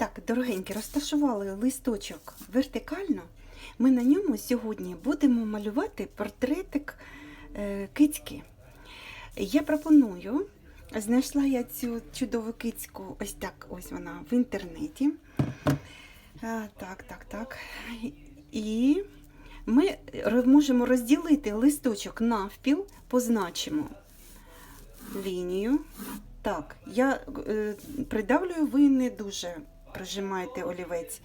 Так, дорогенькі, розташували листочок вертикально. Ми на ньому сьогодні будемо малювати портретик е, кицьки. Я пропоную, знайшла я цю чудову кицьку, ось так, ось вона в інтернеті. Так, так, так. І ми можемо розділити листочок навпіл, позначимо лінію. Так, я е, придавлюю, ви не дуже прижимаєте олівець.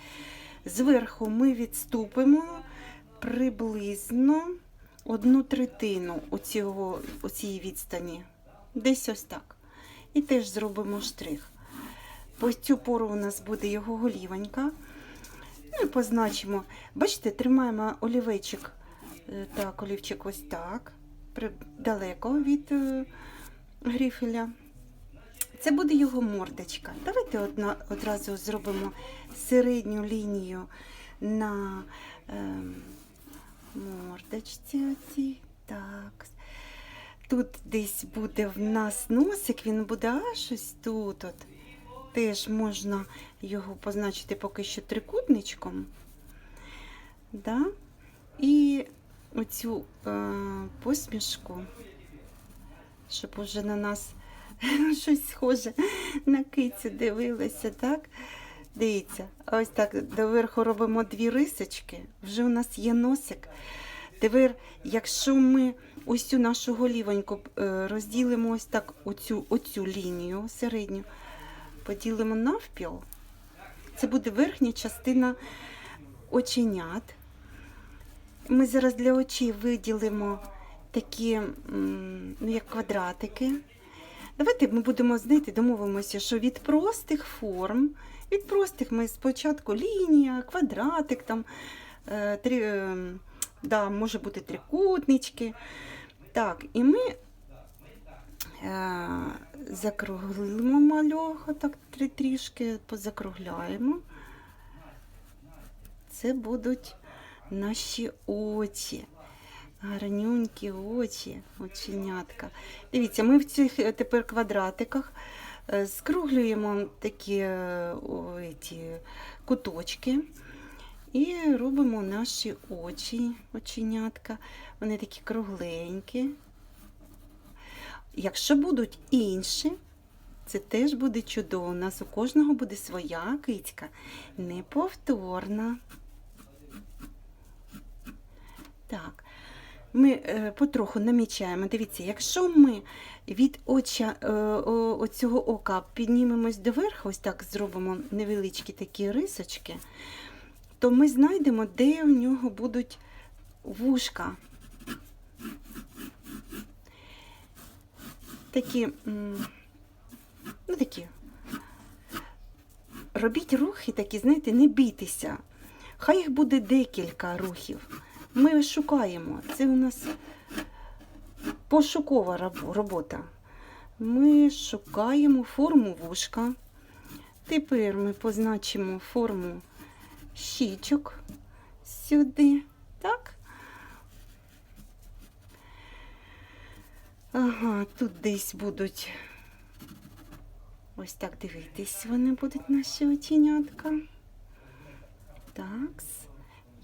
Зверху ми відступимо приблизно одну третину у, цій відстані. Десь ось так. І теж зробимо штрих. По цю пору у нас буде його голівонька. Ну і позначимо. Бачите, тримаємо олівечок. е, Так, олівчик ось так. Далеко від е, грифеля. Це буде його мордочка. Давайте одна, одразу зробимо середню лінію на ем, мордочці. Оцій. Так. Тут десь буде в нас носик, він буде аж ось тут. От. Теж можна його позначити поки що трикутничком. Да? І оцю е, посмішку, щоб уже на нас щось схоже на кицю дивилося, так? Дивіться, ось так доверху робимо дві рисочки, вже у нас є носик. Тепер, якщо ми ось нашу голівоньку е, розділимо ось так оцю, оцю лінію середню, поділимо навпіл, це буде верхня частина оченят. Ми зараз для очей виділимо такі, ну, як квадратики. Давайте ми будемо знаєте, домовимося, що від простих форм, від простих ми спочатку лінія, квадратик, там, е, три, е, да, може бути трикутнички. Так, і ми е, закруглимо мальоху, так трі- трішки позакругляємо. Це будуть наші очі. Гарнюнькі очі, оченятка. Дивіться, ми в цих е, тепер квадратиках е, скруглюємо такі е, о, ці куточки і робимо наші очі, оченятка. Вони такі кругленькі. Якщо будуть інші, це теж буде чудово. У нас у кожного буде своя кицька, неповторна. Так, ми е, потроху намічаємо. Дивіться, якщо ми від оча, е, о, оцього ока піднімемось доверху, ось так зробимо невеличкі такі рисочки, то ми знайдемо, де у нього будуть вушка. Такі, ну такі. Робіть рухи такі, знаєте, не бійтеся. Хай їх буде декілька рухів. Ми шукаємо. Це у нас пошукова робота. Ми шукаємо форму вушка. Тепер ми позначимо форму щічок сюди. Так? Ага, тут десь будуть ось так дивитись, вони будуть наші оченятка. Так,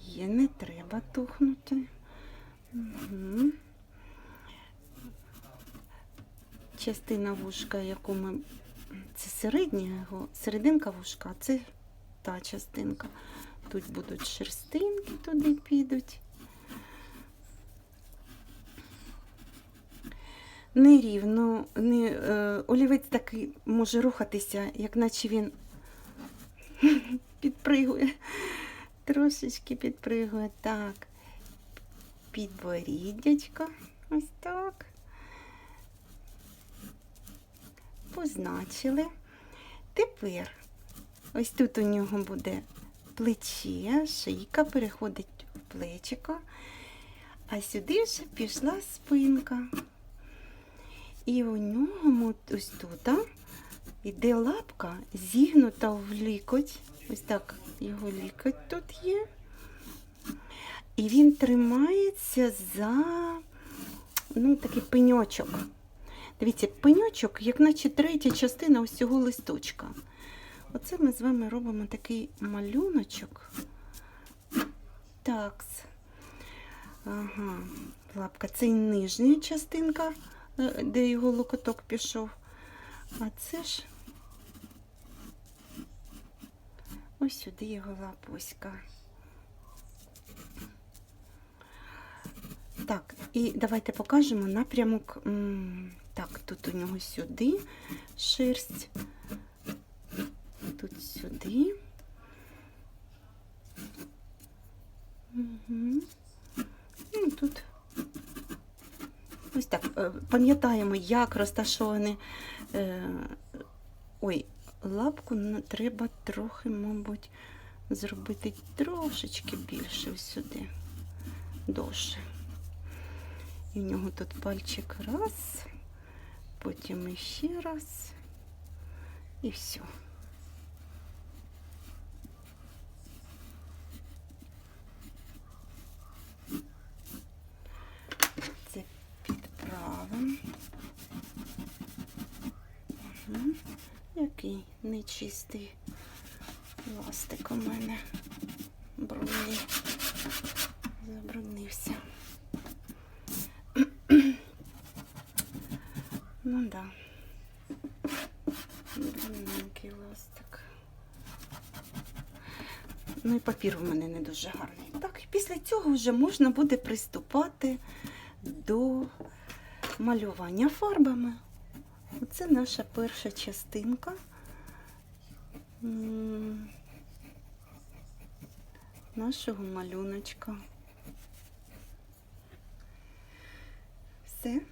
є, не треба тухнути. Угу. Частина вушка, яку ми. Це середня серединка вушка, це та частинка. Тут будуть шерстинки, туди підуть. Нерівно, не, е, олівець такий може рухатися, як наче він підпригує. Трошечки підпригує. Так. Підборіддячко. Ось так. Позначили. Тепер ось тут у нього буде плече, шийка переходить в плечико, а сюди вже пішла спинка. І у нього ось тут іде лапка зігнута в лікоть. Ось так його лікоть тут є. І він тримається за ну, такий пеньочок. Дивіться, пеньочок, як наче третя частина ось цього листочка. Оце ми з вами робимо такий малюночок. Такс. Ага, лапка. Це нижня частинка, е, де його локоток пішов. А це ж ось сюди його лапуська. Так, і давайте покажемо напрямок. Так, тут у нього сюди шерсть, тут сюди. Угу. Ну, тут ось так. е, Пам'ятаємо, як розташовані. Е, ой, лапку треба трохи, мабуть, зробити трошечки більше ось сюди. Довше. І в нього тут пальчик раз, потім іще раз. І все. Це підправимо. Угу. Який нечистий ластик у мене брудний. Забруднився. Ну да. Дрібненький ластик. Ну і папір у мене не дуже гарний. Так, і після цього вже можна буде приступати до малювання фарбами. Оце наша перша частинка. Нашого малюночка. Все.